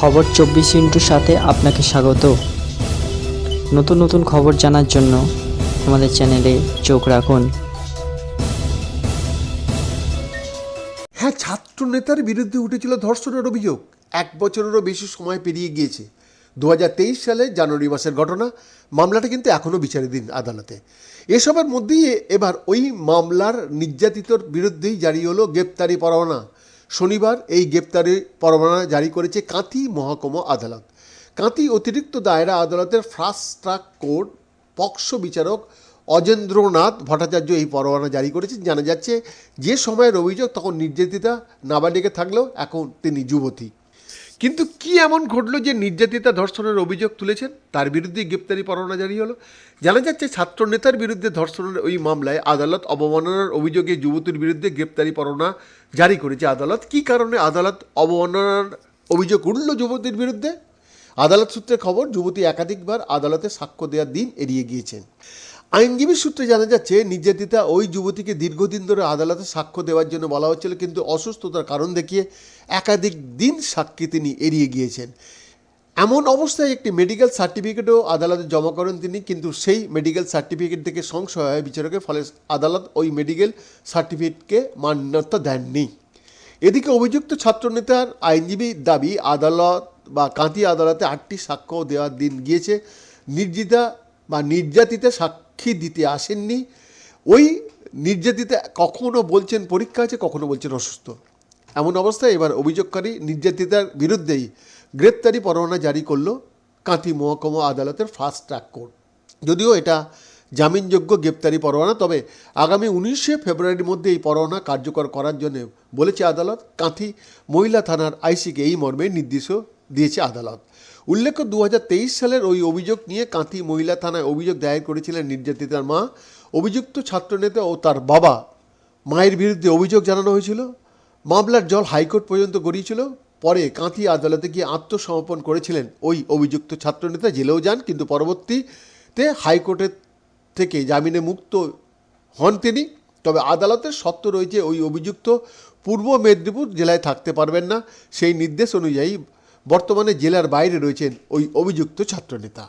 খবর চব্বিশ ইন্টুর সাথে আপনাকে স্বাগত। নতুন নতুন খবর জানার জন্য আমাদের চ্যানেলে চোখ রাখুন। হ্যাঁ ছাত্র নেতার বিরুদ্ধে উঠেছিল ধর্ষণের অভিযোগ। এক বছরেরও বেশি সময় পেরিয়ে গিয়েছে। দু হাজার তেইশ সালে জানুয়ারি মাসের ঘটনা, মামলাটা কিন্তু এখনও বিচারাধীন আদালতে। এসবের মধ্যেই এবার ওই মামলার নির্যাতিতর বিরুদ্ধেই জারি হলো গ্রেপ্তারি পরোয়ানা। শনিবার এই গ্রেপ্তারের পরোয়ানা জারি করেছে কাঁথি মহকুমা আদালত। কাঁথি অতিরিক্ত দায়রা আদালতের ফাস্ট ট্রাক কোর্ট পক্ষ বিচারক অজেন্দ্রনাথ ভট্টাচার্য এই পরোয়ানা জারি করেছেন। জানা যাচ্ছে, যে সময়ের অভিযোগ, তখন নির্যাতিতা নাবালিকে থাকলেও এখন তিনি যুবতী। কিন্তু কি এমন ঘটলো যে নির্যাতিতা ধর্ষণের অভিযোগ তুলেছেন? তার বিরুদ্ধে গ্রেপ্তারি পরোয়ানা জারি হলো। জানা যাচ্ছে, ছাত্র নেতার বিরুদ্ধে ধর্ষণের ওই মামলায় আদালত অবমাননার অভিযোগে যুবতীর বিরুদ্ধে গ্রেপ্তারি পরোয়ানা জারি করেছে। আদালত কি কারণে আদালত অবমাননার অভিযোগ উঠল যুবতীর বিরুদ্ধে? আদালত সূত্রে খবর, যুবতী একাধিকবার আদালতে সাক্ষ্য দেওয়ার দিন এড়িয়ে গিয়েছেন। আইনজীবী সূত্রে জানা যাচ্ছে, নির্যাতিতা ওই যুবতীকে দীর্ঘদিন ধরে আদালতে সাক্ষ্য দেওয়ার জন্য বলা হচ্ছিল, কিন্তু অসুস্থতার কারণ দেখিয়ে একাধিক দিন সাক্ষী তিনি এড়িয়ে গিয়েছেন। এমন অবস্থায় একটি মেডিকেল সার্টিফিকেটও আদালতে জমা করেন তিনি, কিন্তু সেই মেডিকেল সার্টিফিকেট থেকে সংশয় হয় বিচারকের ফলে আদালত ওই মেডিকেল সার্টিফিকেটকে মান্যতা দেননি। এদিকে অভিযুক্ত ছাত্রনেতার আইনজীবী দাবি, আদালত বা কাঁথি আদালতে আটটি সাক্ষ্য দেওয়ার দিন গিয়েছে। নির্জিতা বা নির্যাতিতা সাক্ষী দিতে আসেননি। ওই নির্যাতিতা কখনো বলছেন পরীক্ষা আছে, কখনো বলছেন অসুস্থ। এমন অবস্থায় এবার অভিযোগকারী নির্যাতিতার বিরুদ্ধেই গ্রেপ্তারি পরোয়ানা জারি করল কাঁথি মহকুমা আদালতের ফাস্ট ট্র্যাক কোর্ট। যদিও এটা জামিনযোগ্য গ্রেপ্তারি পরোয়ানা, তবে আগামী উনিশে ফেব্রুয়ারির মধ্যে এই পরোয়ানা কার্যকর করার জন্য বলেছে আদালত। কাঁথি মহিলা থানার আইসিকে এই মর্মে নির্দেশও দিয়েছে আদালত। উল্লেখ্য দু হাজার তেইশ সালের ওই অভিযোগ নিয়ে কাঁথি মহিলা থানায় অভিযোগ দায়ের করেছিলেন নির্যাতিতার মা। অভিযুক্ত ছাত্রনেতা ও তার বাবা মায়ের বিরুদ্ধে অভিযোগ জানানো হয়েছিল। মামলার জল হাইকোর্ট পর্যন্ত গড়িয়েছিল। পরে কাঁথি আদালতে গিয়ে আত্মসমর্পণ করেছিলেন ওই অভিযুক্ত ছাত্রনেতা। জেলেও যান, কিন্তু পরবর্তীতে হাইকোর্টের থেকে জামিনে মুক্ত হন তিনি। তবে আদালতের সত্য রয়েছে, ওই অভিযুক্ত পূর্ব মেদিনীপুর জেলায় থাকতে পারবেন না। সেই নির্দেশ অনুযায়ী বর্তমানে জেলার বাইরে রয়েছেন ওই অভিযুক্ত ছাত্রনেতা।